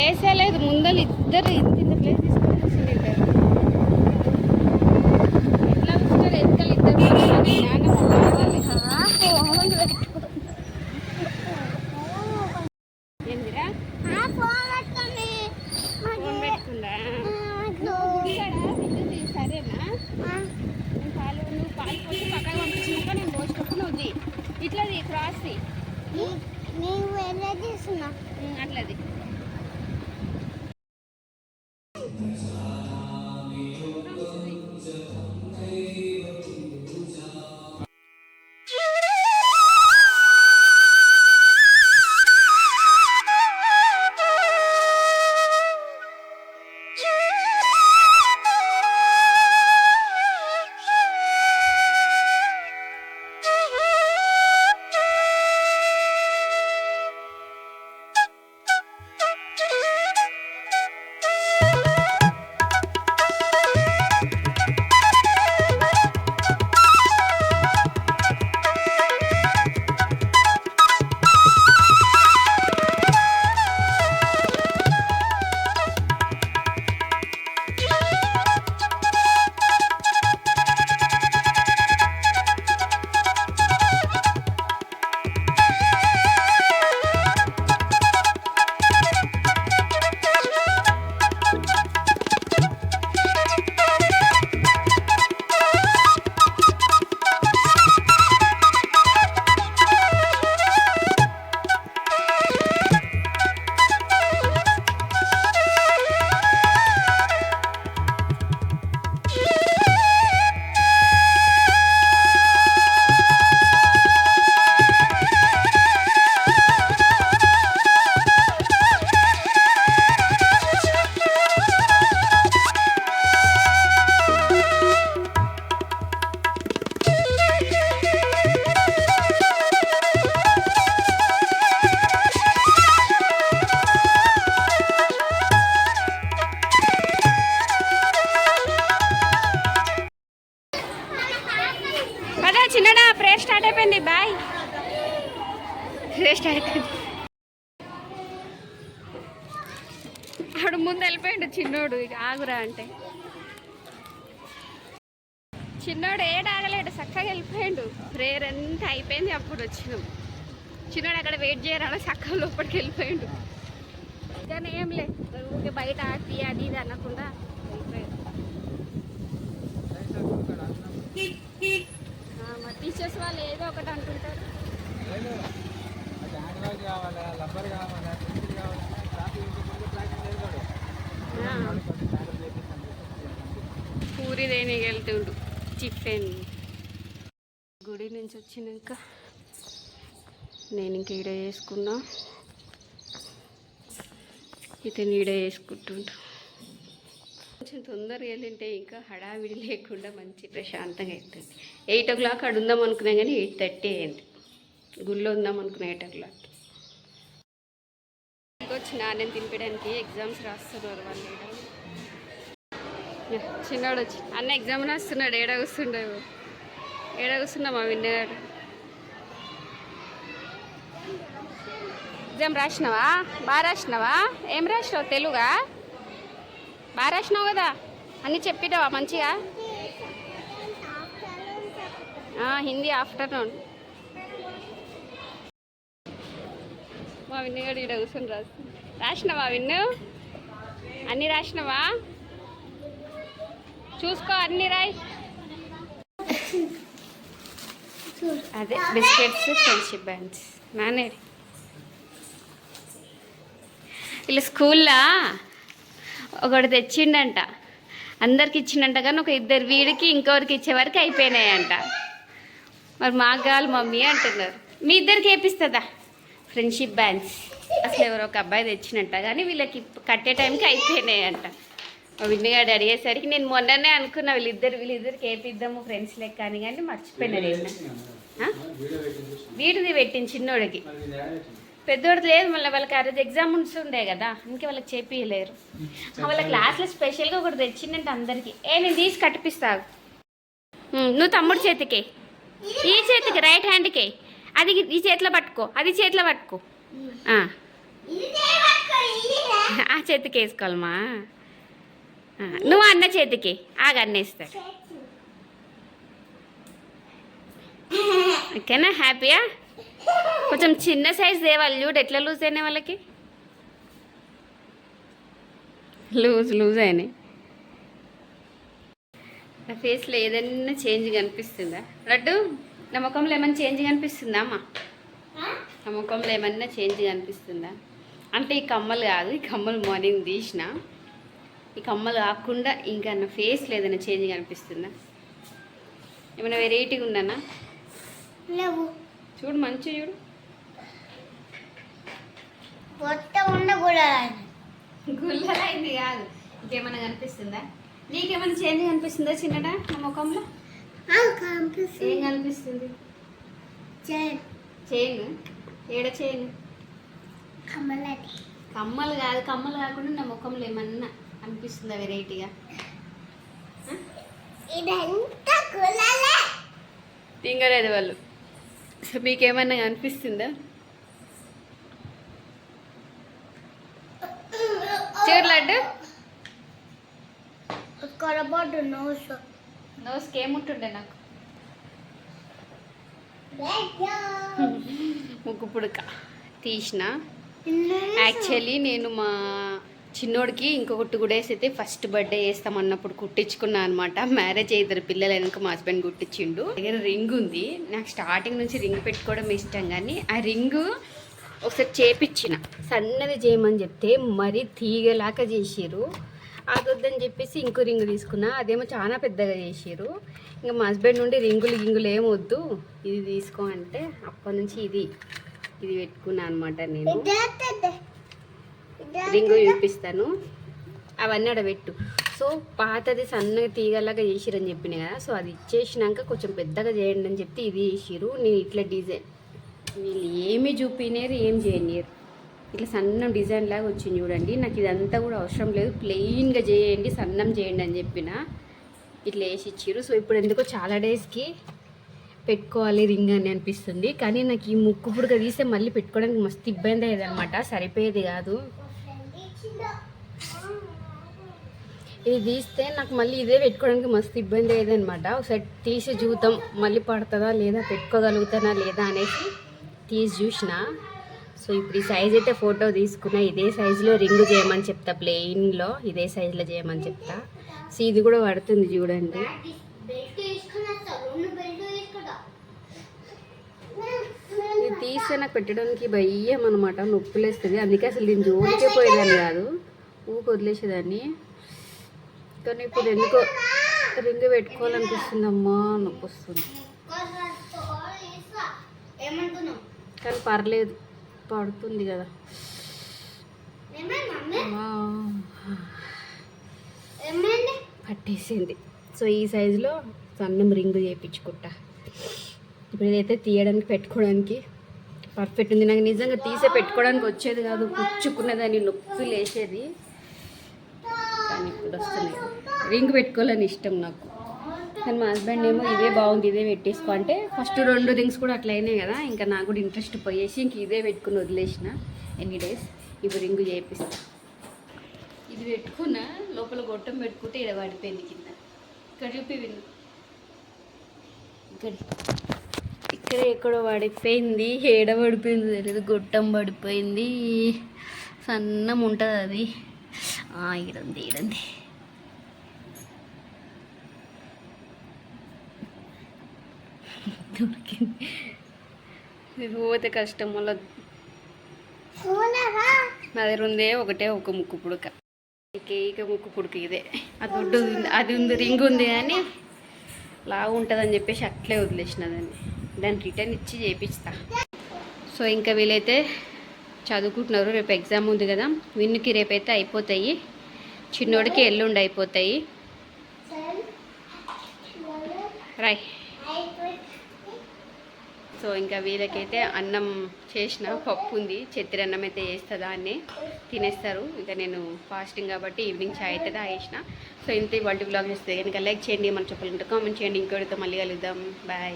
వేసేలేదు ముందలు ఇద్దరు ఇంత ఇంత ప్లేస్ తీసుకొని ఆడు ముందు వెళ్ళిపోయిండు చిన్నోడు ఇక ఆగురా అంటే. చిన్నోడు ఏడు ఆగలేడు చక్కగా వెళ్ళిపోయిండు. ప్రేయర్ అంతా అయిపోయింది అప్పుడు వచ్చినాం. చిన్నోడు అక్కడ వెయిట్ చేయరా చక్కగా లోపలికి వెళ్ళిపోయిండు. కానీ ఏం లేదు ఊరికే బయట ఆపి అది ఇది అనకుండా వెళ్ళిపోయాడు. మా టీచర్స్ వాళ్ళు ఏదో ఒకటి అంటుంటారు. కావాలి పెన్సిల్ కావాలా ట్రాఫిక్ ముందు ట్రాఫిక్ నిలబడు ఆ, కొన్ని సార్లు చేపిస్తాను పూరి దేనికి వెళ్తుండు. టిఫిన్. గుడి నుంచి వచ్చినాక నేను ఇంక ఈడ చేసుకున్నా. ఇతను ఈడ చేసుకుంటుండు. కొంచెం తొందరగా వెళ్ళింటే ఇంకా హడావిడి లేకుండా మంచి ప్రశాంతంగా అవుతుంది ఎయిట్ ఓ క్లాక్ అక్కడ ఉందాం అనుకున్నాం కానీ ఎయిట్ థర్టీ అయింది. గుళ్ళో ఉందాం అనుకున్నా ఎయిట్ ఓ క్లాక్. వచ్చిన నేను తినిపించడానికి ఎగ్జామ్స్ రాస్తున్నారు వాళ్ళు ఈడ చిన్నవాడు వచ్చి అన్న ఎగ్జామ్ రాస్తున్నాడు ఏడా కూర్చుండవు ఏడా కూర్చున్నావు మా విన్నాడు ఎగ్జామ్ రాసినావా? బాగా రాసినావా? ఏం రాసినావు? తెలుగా? బాగా రాసినావు కదా? అన్నీ చెప్పినావా మంచిగా? ఆ, హిందీ ఆఫ్టర్నూన్. మా విన్నగాడు ఈడ కూర్చొని రాస్తుంది రాసినావా విన్ను? అన్నీ రాసినావా? చూసుకో అన్ని రాయి. అదే బిస్కెట్స్ ఫ్రెండ్షిప్ బ్యాండ్స్. నానే. వీళ్ళు స్కూల్లో? ఒకటి తెచ్చిండంట. అందరికి ఇచ్చిండంట కానీ ఒక ఇద్దరు వీడికి ఇంకొకరికి ఇచ్చే వరకు అయిపోయినాయంట. మరి మాకు కావాలి మమ్మీ అంటున్నారు. మీ ఇద్దరికి వేపిస్తుందా? Friendship bands. ఎవరో ఒక అబ్బాయి తెచ్చినట్ట కానీ వీళ్ళకి కట్టే టైంకి అయిపోయినాయంట. విన్నగాడు అడిగేసరికి నేను మొన్ననే అనుకున్నా వీళ్ళిద్దరు వీళ్ళిద్దరికి వేపిద్దాము ఫ్రెండ్స్ లెక్క అని కానీ మర్చిపోయినారు ఏమన్నా వీడిది పెట్టింది చిన్నోడికి. పెద్దోడిది లేదు మళ్ళీ వాళ్ళకి ఆ రోజు ఎగ్జామ్స్ ఉండే కదా ఇంకే వాళ్ళకి చేపియలేరు. వాళ్ళ క్లాస్లో స్పెషల్గా ఒకటి తెచ్చిందంటే అందరికి. ఏ నేను తీసి కట్టిపిస్తావు నువ్వు తమ్ముడు చేతికి ఈ చేతికి రైట్ హ్యాండ్కి అది ఈ చేతిలో పట్టుకో అది చేతిలో పట్టుకో. ఆ. చేతికి వేసుకోవాలమ్మా. నువ్వు అన్న చేతికి. ఆగ అన్నేస్తాడు ఓకేనా? హ్యాపీయా? కొంచెం చిన్న సైజ్ తేవాలి. చూడు ఎట్లా లూజ్ అయినాయి వాళ్ళకి? లూజ్ లూజ్ అయినాయి. నా ఫేస్లో ఏదైనా చేంజ్ కనిపిస్తుందా? లడ్డు నా ముఖంలో ఏమైనా చేంజ్ కనిపిస్తుందా అమ్మా? నా ముఖంలో ఏమన్నా చేంజ్ కనిపిస్తుందా? అంటే ఈ కమ్మలు కాదు ఈ కమ్మలు మార్నింగ్ తీసిన. ఈ కమ్మలు కాకుండా ఇంకా నా ఫేస్లో ఏదైనా చేంజ్ కనిపిస్తుందా? ఏమైనా వెరైటీగా ఉందన్నా? లేవు. చూడు మంచి చూడు. గుల్లలైంది కాదు. ఇంకేమైనా కనిపిస్తుందా? నీకేమైనా చేంజ్ కనిపిస్తుందా చిన్నడా నా ముఖంలో? ఏం కనిపిస్తుంది? చైన్. చైన్? ఏడ చైన్? కమ్మలు కాదు కమ్మలు కాకుండా నా ముఖంలో ఏమన్నా అనిపిస్తుందా వెరైటీగా? తింగలేదు వాళ్ళు. సో మీకేమన్నా అనిపిస్తుందా? చూడు లడ్డు కొరబాటు నోస్. నోస్కి ఏముంటుండే నాకు? ముగ్గు పుడక తీసిన. యాక్చువల్లీ నేను మా చిన్నోడికి ఇంకొకటి కూడా వేసైతే ఫస్ట్ బర్త్డే చేస్తామన్నప్పుడు కుట్టించుకున్నా అనమాట మ్యారేజ్ ఇద్దరు పిల్లలు వెనక మా హస్బెండ్ కుట్టించిండు. దగ్గర రింగ్ ఉంది. నాకు స్టార్టింగ్ నుంచి రింగ్ పెట్టుకోవడం ఇష్టం కానీ ఆ రింగ్ ఒకసారి చేపించిన సన్నది చేయమని చెప్తే మరీ తీగలాగా చేసిర్రు. అదొద్దని చెప్పేసి ఇంకో రింగ్ తీసుకున్నా. అదేమో చాలా పెద్దగా చేసిర్రు. ఇంకా మా హస్బెండ్ నుండి రింగులు గింగులు ఏం వద్దు. ఇది తీసుకో అంటే అప్పటి నుంచి ఇది. ఇది పెట్టుకున్నా అనమాట నేను. రింగు చూపిస్తాను. అవన్నీ ఆడ పెట్టు. సో పాతది సన్నగా తీగలాగా చేసిరని చెప్పిన కదా సో అది ఇచ్చేసినాక కొంచెం పెద్దగా చేయండి అని చెప్తే ఇది చేసిరు నేను ఇట్లా డిజైన్ వీళ్ళు ఏమి చూపినారు ఏం చేయనియరు. ఇట్లా సన్నం డిజైన్ లాగా వచ్చింది చూడండి. నాకు ఇదంతా కూడా అవసరం లేదు. ప్లెయిన్గా చేయండి సన్నం చేయండి అని చెప్పిన ఇట్లా వేసి ఇచ్చిర్రు. సో ఇప్పుడు ఎందుకో చాలా డేస్కి పెట్టుకోవాలి రింగ్ అని అనిపిస్తుంది. కానీ నాకు ఈ ముక్కు పుడక తీస్తే మళ్ళీ పెట్టుకోవడానికి మస్తు ఇబ్బంది అయ్యేది అనమాట సరిపోయేది కాదు. ఇది తీస్తే నాకు మళ్ళీ ఇదే పెట్టుకోవడానికి మస్తు ఇబ్బంది అయ్యేది అనమాట ఒకసారి తీసి చూద్దాం. మళ్ళీ పడుతుందా లేదా పెట్టుకోగలుగుతానా లేదా అనేసి తీసి చూసిన. సో ఇప్పుడు ఈ సైజ్ అయితే ఫోటో తీసుకున్నా. ఇదే సైజులో రింగ్ చేయమని చెప్తా. ప్లెయిన్లో ఇదే సైజులో చేయమని చెప్తా. సో ఇది కూడా పడుతుంది చూడండి బెల్ట్ తీసుకున్నా రెండు బెల్ట్ తీసుకుంటా ఇది తీస్తే నాకు పెట్టడానికి భయం అనమాట నొప్పులేస్తుంది. అందుకే అసలు దీని జోలికే పోయేదాన్ని కాదు. ఊకి వదిలేసేదాన్ని. కానీ ఇప్పుడు ఎందుకో రింగ్ పెట్టుకోవాలనిపిస్తుంది అమ్మా నొప్పి వస్తుంది కానీ పర్లేదు పడుతుంది కదా. పట్టేసింది. సో ఈ సైజులో సన్నం రింగ్ చేయించుకుంటా. ఇప్పుడు ఇదైతే తీయడానికి పెట్టుకోవడానికి పర్ఫెక్ట్ ఉంది. నాకు నిజంగా తీసే పెట్టుకోవడానికి వచ్చేది కాదు. పుచ్చుకున్నదాన్ని నొప్పి లేచేది. కానీ ఇప్పుడు వస్తుంది రింగ్ పెట్టుకోవాలని ఇష్టం నాకు. కానీ మా హస్బెండ్ ఏమో ఇదే బాగుంది ఇదే పెట్టేసుకో అంటే ఫస్ట్ రెండు రింగ్స్ కూడా అట్లా అయినాయి కదా. ఇంకా నాకు కూడా ఇంట్రెస్ట్ పోయేసి ఇంక ఇదే పెట్టుకుని వదిలేసిన. ఎన్ని డేస్? ఇప్పుడు రింగ్ చేపిస్తా. ఇది పెట్టుకున్న లోపల గొట్టం పెట్టుకుంటే ఇక్కడ పడిపోయింది కింద. ఇక్కడ చూపి విను. ఇక్కడ. ఇక్కడ ఎక్కడో పడిపోయింది ఏడ పడిపోయింది తెలియదు గొట్టం పడిపోయింది. సన్నం ఉంటుంది అది. ఆ, ఈడంది ఈడంది దొరికింది. ఇది పోతే కష్టం చూడరా నా దగ్గర ఉందే ఒకటే ఒక ముక్కు పుడక. కేక ముక్కు పుడక ఇదే. అది దొడ్డు ఉంది అది ఉంది రింగ్ ఉంది కానీ లావు ఉంటుందని చెప్పేసి అట్లే వదిలేసిన దాన్ని. దాన్ని రిటర్న్ ఇచ్చి చేపిస్తా. సో ఇంకా వీలైతే చదువుకుంటున్నారు. రేపు ఎగ్జామ్ ఉంది కదా విన్నుకి రేపైతే అయిపోతాయి. చిన్నోడికి ఎల్లుండి అయిపోతాయి. రై సో ఇంకా వీళ్ళకైతే అన్నం చేసిన పప్పు ఉంది. చెత్తిరి అన్నం అయితే చేస్తుందా అని తినేస్తారు. ఇంకా నేను ఫాస్టింగ్ కాబట్టి ఈవినింగ్ ఛాయ్ అయితే తాగేసిన. సో ఇంత ఇవాళ బ్లాగ్ చేస్తే కనుక లైక్ చేయండి మన చెప్పాలంటే కామెంట్ చేయండి. ఇంకోటితో మళ్ళీ కలుద్దాం. బాయ్.